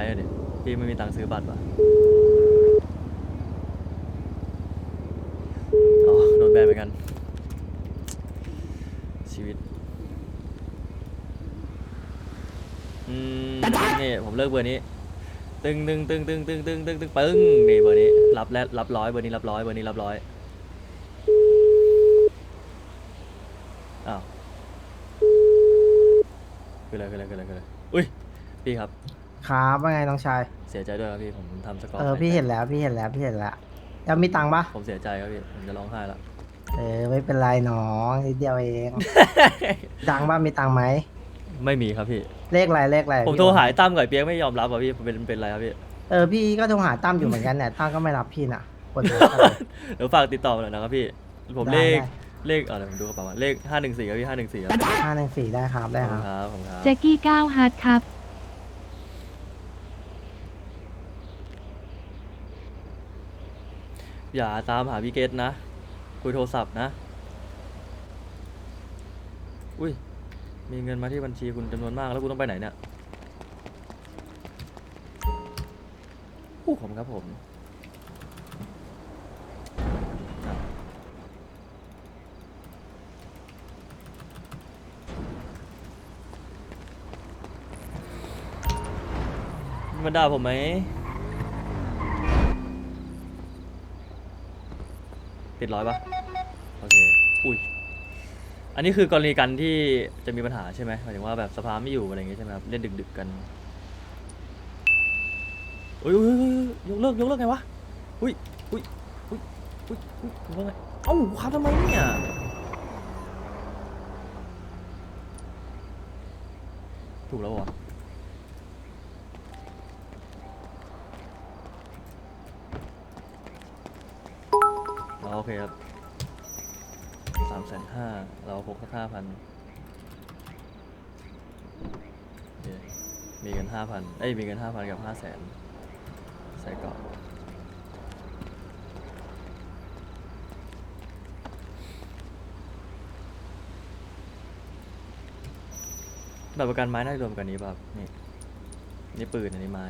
ช้อะดิพี่ไม่มีตังค์ซื้อบัตรว่ะอ๋อโดนแบนเหมือนกัน ชีวิต อืม นี่ผมเลิกเบอร์นี้ ตึงตึงตึงตึงตึงตึงตึงตึงปึ้งนี่เบอร์นี้ รับแล้วรับร้อยเบอร์นี้รับร้อยเบอร์นี้รับร้อยอ้าวคืออะไรคืออะไรคืออะไรคืออะไรอุ้ยพี่ครับ ครับว่าไงน้องชาย เสียใจด้วยครับพี่ผมทำสกอร์เออแตกพี่เห็นแล้วพี่เห็นแล้วพี่เห็นแล้วแล้วมีตังค์ปะผมเสียใจครับพี่ผมจะร้องไห้แล้วเออไม่เป็นไรน้องนิดเดียวเองตังค์ปะมีตังค์ไหมไม่มีครับพี่เลขอะไรเลขอะไรผมพี่โทรหายตั้มกับไอ้เปียกไม่ยอมรับอะพี่เป็นเป็นไรครับพี่เออพี่ก็โทรหาตั้มอยู่เหมือนกันเนี่ยตั้มก็ไม่รับพี่น่ะปวดหัวเดี๋ยวฝากติดต่อมาหน่อยนะครับพี่ผมได้เลขได้ เลขเออเดี๋ยวผมดูกระเป๋าก่อนเลขห้าหนึ่งสี่ครับพี่ห้าหนึ่งสี่ครับห้าหนึ่งสี่ได้ครับได้ขอบคคุรับณครับขอบคุณครับ แจ็กกี้ก้าวฮาร์ดครับ อย่าตามหาพี่เกตนะ คุยโทรศัพท์นะ อุ้ย มีเงินมาที่บัญชีคุณจำนวนมากแล้วคุณต้องไปไหนเนี่ยอู้ผมครับผมมันด่าผมไหม ติดร้อยปะโอเค อุ้ย อันนี้คือกรณีกันที่จะมีปัญหาใช่ไหมหมายถึงว่าแบบสภาไม่อยู่อะไรอย่างเงี้ยใช่ไหมครับ เล่นดึกๆกันอุ้ยอุ้ยยกเลิกยกเลิกไงวะ อุ้ยอุ้ยอุ้ยอุ้ยอุ้ยยกเลิกไงเอ้าค้างทำไมเนี่ยถูกแล้วเหรอ โอเคครับสามแสนห้าเราพกสักห้าพันมีเงินห้าพันเอ้ย มีเงินห้าพันกับห้าแสนใส่กล่องแบบประกันไม้น่าจะรวมกันนี้ป่ะครับนี่ นี่ปืนอันนี้ไม้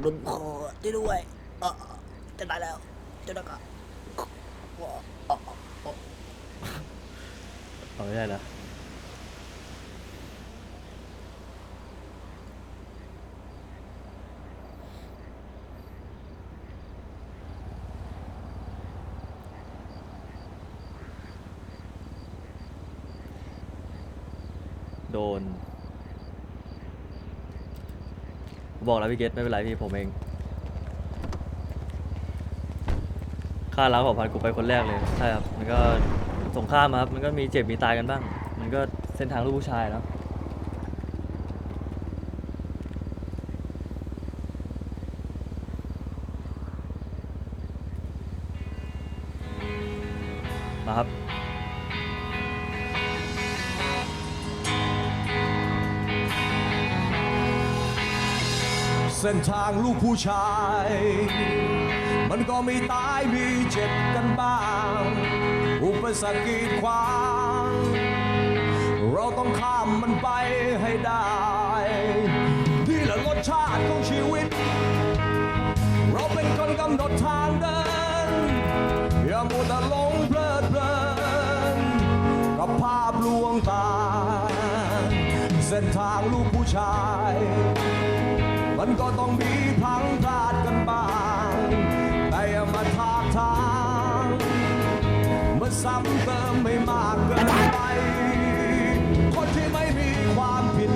โดนคอช่วยด้วยเออจะได้แล้วจะได้ก็เอาไม่ได้แล้วโดน บอกแล้วพี่เกตไม่เป็นไรพี่ผมเอง ค่าล้างของพันกูไปคนแรกเลย ใช่ครับ มันก็สงครามครับ มันก็มีเจ็บมีตายกันบ้าง มันก็เส้นทางลูกผู้ชายเนาะมาครับ ส้นทางลูกผู้ชาย มันก็มีตายมีเจ็บกันบ้าง อุปสรรคกีดขวาง เราต้องข้ามมันไปให้ได้ นี่แหละรสชาติของชีวิต เราเป็นคนกำหนดทางเดิน อย่ามัวแต่หลงเพลิดเพลินกับภาพลวงตา เส้นทางลูกผู้ชาย มันก็ต้องมีพลังพลาดกันบ้าง แต่อย่ามาทากทางมาซ้ำเติมไม่มากเกินไป คนที่ไม่มีความผิด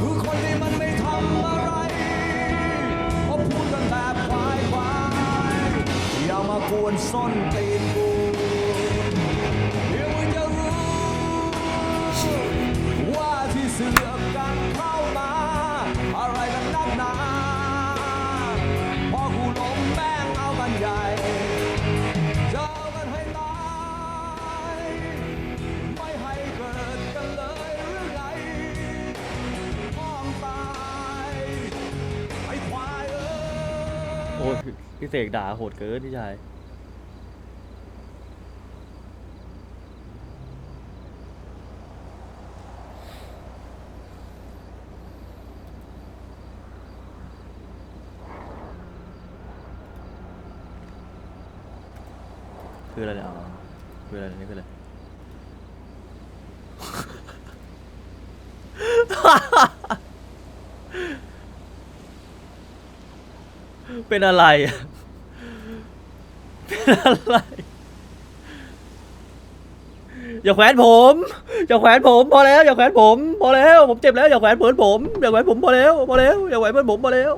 คือคนที่มันไม่ทำอะไรเพราะพูดกันแบบควายควายอย่ามากวนส้นตีน เสกด่าโหดเกินพี่ชาย คืออะไรเนี่ยอ๋อคืออะไรนี่คืออะไร เป็นอะไรอะเป็นอะไร อย่าแขวนผม อย่าแขวนผม พอแล้ว อย่าแขวนผม พอแล้ว ผมเจ็บแล้ว อย่าแขวนเหมือนผม อย่าแขวนผมพอแล้ว พอแล้ว อย่าแขวนเหมือนผมพอแล้ว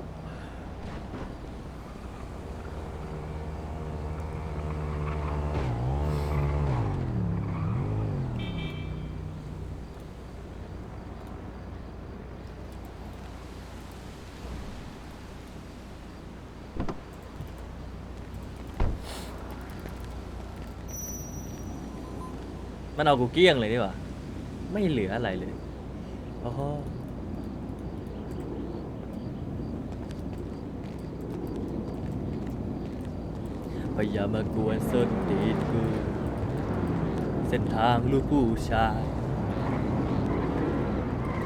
มันเอากูเกลี้ยงเลยดีกว่า ไม่เหลืออะไรเลยโอ้โหพยายามมากวนส้นตีนกู เส้นทางลูกผู้ชาย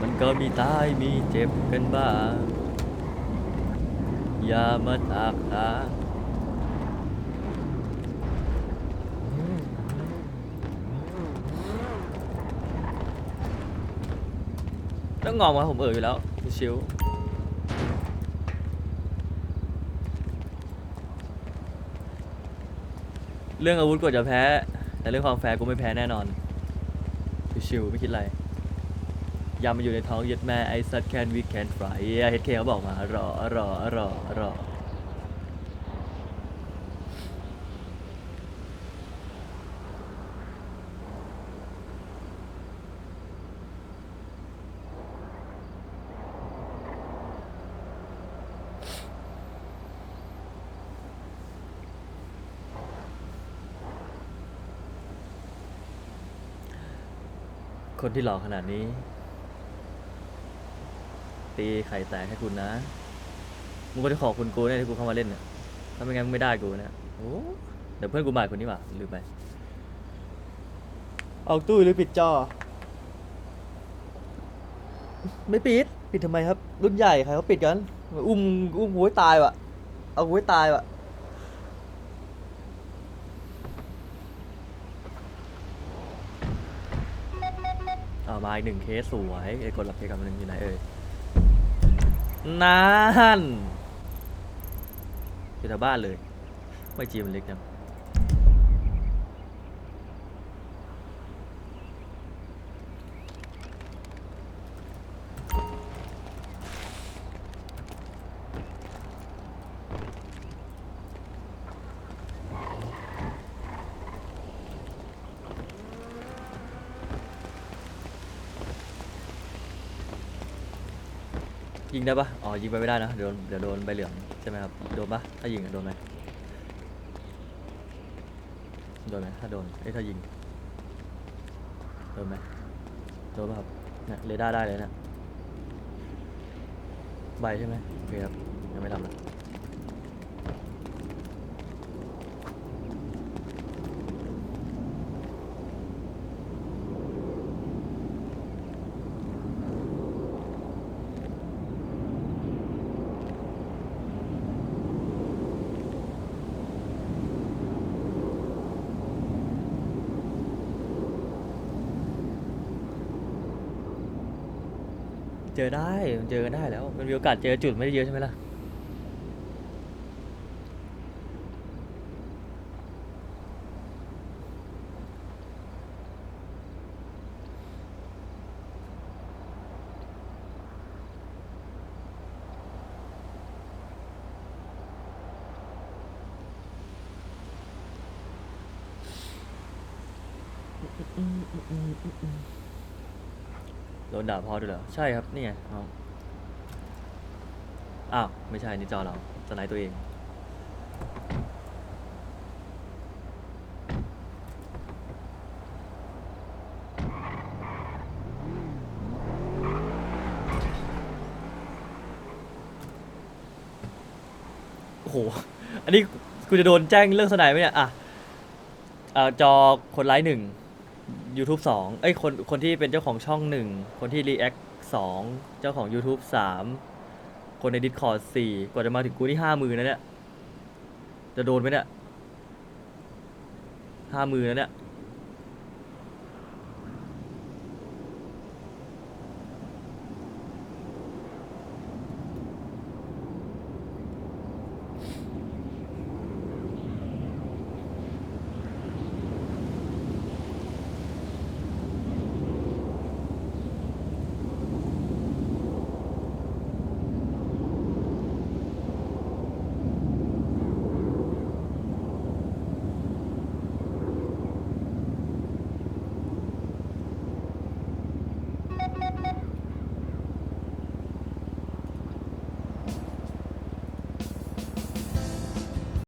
มันก็มีตายมีเจ็บกันบ้าง อย่ามาตากตา ต้องงอมครับผมเอออยู่แล้วชิวเรื่องอาวุธก็จะแพ้ แต่เรื่องความแฟร์กูไม่แพ้แน่นอนชิวๆไม่คิดอะไรยามันอยู่ในท้องยึดแม่ไอซัดแคนวีแคนฟรายเฮดเคเขาบอกมารอรอรอรอ คนที่หล่อขนาดนี้ ตีไข่แตกให้คุณนะ มึงก็จะขอบคุณกูเนี่ยที่กูเข้ามาเล่นเนี่ยถ้าไม่งั้นมึงไม่ได้กูเนี่ยโอ้เดี๋ยวเพื่อนกูมาคนนี้ว่ะลืมไป เอาตู้หรือปิดจอ ไม่ปิด ปิดทำไมครับ รุ่นใหญ่ใครเขาปิดกัน อุ้มอุ้มกูให้ตายว่ะ เอากูให้ตายว่ะ อ่ามาอีกหนึ่งเคสสวยไอ้กดรับเคสกับมันอยู่ไหนเอ่ยนั่นอยู่แถวบ้านเลย ไม่จีมันเล็กจัง ยิงได้ปะอ๋อ ยิงไปไม่ได้นะเดี๋ยวโดนเดี๋ยวโดนใบเหลืองใช่ไหมครับ โดนปะถ้ายิงอะโดนไหมโดนไหมถ้าโดนเอ้ยถ้ายิง โดนไหมโดนปะครับเนี่ยเรดาร์ได้เลยเนี่ย ใบใช่ไหมโอเคครับยังไม่ทำนะ เจอได้มันเจอกันได้แล้ว มันมีโอกาสเจอจุดไม่ได้เยอะใช่ไหมล่ะ โดนด่าพ่อด้วยเหรอ ใช่ครับ นี่ไงเอาอ้าว ไม่ใช่นี่จอเราสไนด์ตัวเอง โอ้โห อันนี้กูจะโดนแจ้งเรื่องสไนด์ไหมเนี่ย อะอ่าจอคนไลค์หนึ่ง YouTube สองเอ้ยคนคนที่เป็นเจ้าของช่องหนึ่งคนที่ React สองเจ้าของ YouTube สามคนใน Discord สี่กว่าจะมาถึงกูที่ห้ามือนะเนี่ย จะโดนไหมเนี่ยห้ามือนะเนี่ย